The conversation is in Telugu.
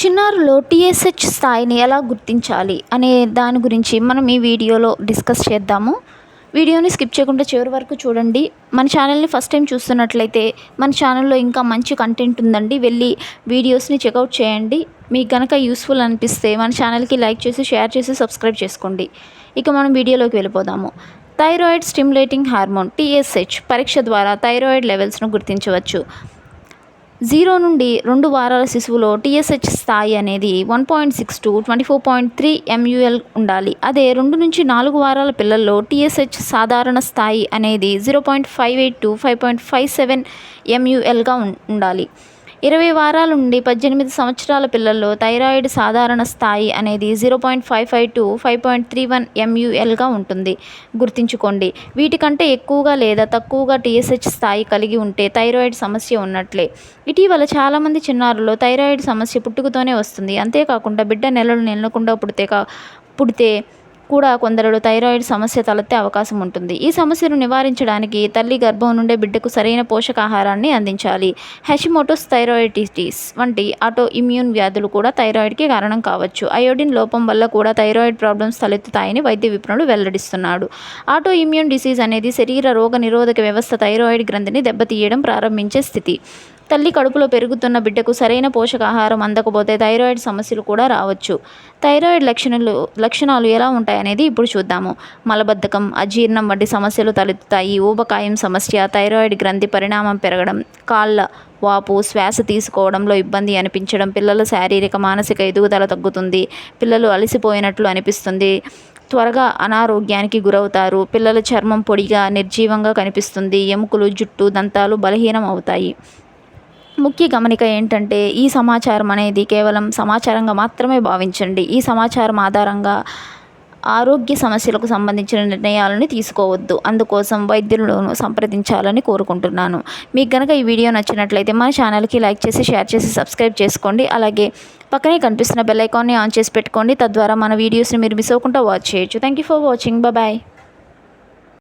చిన్నారులో టీఎస్హెచ్ స్థాయిని ఎలా గుర్తించాలి అనే దాని గురించి మనం ఈ వీడియోలో డిస్కస్ చేద్దాము. వీడియోని స్కిప్ చేయకుండా చివరి వరకు చూడండి. మన ఛానల్ని ఫస్ట్ టైం చూస్తున్నట్లయితే మన ఛానల్లో ఇంకా మంచి కంటెంట్ ఉందండి. వెళ్ళి వీడియోస్ని చెక్అవుట్ చేయండి. మీకు కనుక యూస్ఫుల్ అనిపిస్తే మన ఛానల్కి లైక్ చేసి షేర్ చేసి సబ్స్క్రైబ్ చేసుకోండి. ఇక మనం వీడియోలోకి వెళ్ళిపోదాము. థైరాయిడ్ స్టిమ్యులేటింగ్ హార్మోన్ టీఎస్హెచ్ పరీక్ష ద్వారా థైరాయిడ్ లెవెల్స్ను గుర్తించవచ్చు. జీరో నుండి రెండు వారాల శిశువులో టీఎస్హెచ్ స్థాయి అనేది one point six to twenty four point three MUL ఉండాలి. అదే రెండు నుంచి నాలుగు వారాల పిల్లల్లో టీఎస్హెచ్ సాధారణ స్థాయి అనేది zero point five eight to five point five seven ఎంయుఎల్గా ఉండాలి. ఇరవై వారాల నుండి పద్దెనిమిది సంవత్సరాల పిల్లల్లో థైరాయిడ్ సాధారణ స్థాయి అనేది zero point five five to five point three one ఎంయుఎల్గా ఉంటుంది. గుర్తుంచుకోండి వీటికంటే ఎక్కువగా లేదా తక్కువగా టీఎస్హెచ్ స్థాయి కలిగి ఉంటే థైరాయిడ్ సమస్య ఉన్నట్లే. ఇటీవల చాలామంది చిన్నారుల్లో థైరాయిడ్ సమస్య పుట్టుకతోనే వస్తుంది. అంతేకాకుండా బిడ్డ నెలలు నిలకుండా పుడితే కా పుడితే కూడా కొందరిలో థైరాయిడ్ సమస్య తలెత్తే అవకాశం ఉంటుంది. ఈ సమస్యను నివారించడానికి తల్లి గర్భం నుండే బిడ్డకు సరైన పోషకాహారాన్ని అందించాలి. హెషిమోటోస్ థైరాయిడిటీస్ వంటి ఆటో ఇమ్యూన్ వ్యాధులు కూడా థైరాయిడ్కి కారణం కావచ్చు. అయోడిన్ లోపం వల్ల కూడా థైరాయిడ్ ప్రాబ్లమ్స్ తలెత్తుతాయని వైద్య విప్రుడు వెల్లడిస్తున్నాడు. ఆటో ఇమ్యూన్ డిసీజ్ అనేది శరీర రోగ నిరోధక వ్యవస్థ థైరాయిడ్ గ్రంథిని దెబ్బతీయడం ప్రారంభించే స్థితి. తల్లి కడుపులో పెరుగుతున్న బిడ్డకు సరైన పోషకాహారం అందకపోతే థైరాయిడ్ సమస్యలు కూడా రావచ్చు. థైరాయిడ్ లక్షణాలు లక్షణాలు ఎలా ఉంటాయనేది ఇప్పుడు చూద్దాము. మలబద్ధకం అజీర్ణం వంటి సమస్యలు తలెత్తుతాయి. ఊబకాయం సమస్య థైరాయిడ్ గ్రంథి పరిణామం పెరగడం కాళ్ళ వాపు శ్వాస తీసుకోవడంలో ఇబ్బంది అనిపించడం పిల్లల శారీరక మానసిక ఎదుగుదల తగ్గుతుంది పిల్లలు అలసిపోయినట్లు అనిపిస్తుంది త్వరగా అనారోగ్యానికి గురవుతారు పిల్లల చర్మం పొడిగా నిర్జీవంగా కనిపిస్తుంది ఎముకలు జుట్టు దంతాలు బలహీనం అవుతాయి. ముఖ్య గమనిక ఏంటంటే ఈ సమాచారం అనేది కేవలం సమాచారంగా మాత్రమే భావించండి. ఈ సమాచారం ఆధారంగా ఆరోగ్య సమస్యలకు సంబంధించిన నిర్ణయాలను తీసుకోవద్దు. అందుకోసం వైద్యులను సంప్రదించాలని కోరుకుంటున్నాను. మీకు కనుక ఈ వీడియో నచ్చినట్లయితే మన ఛానల్కి లైక్ చేసి షేర్ చేసి సబ్స్క్రైబ్ చేసుకోండి. అలాగే పక్కనే కనిపిస్తున్న బెల్ ఐకాన్ని ఆన్ చేసి పెట్టుకోండి. తద్వారా మన వీడియోస్ని మీరు మిస్ అవ్వకుండా వాచ్ చేయొచ్చు. Thank you for watching. Bye.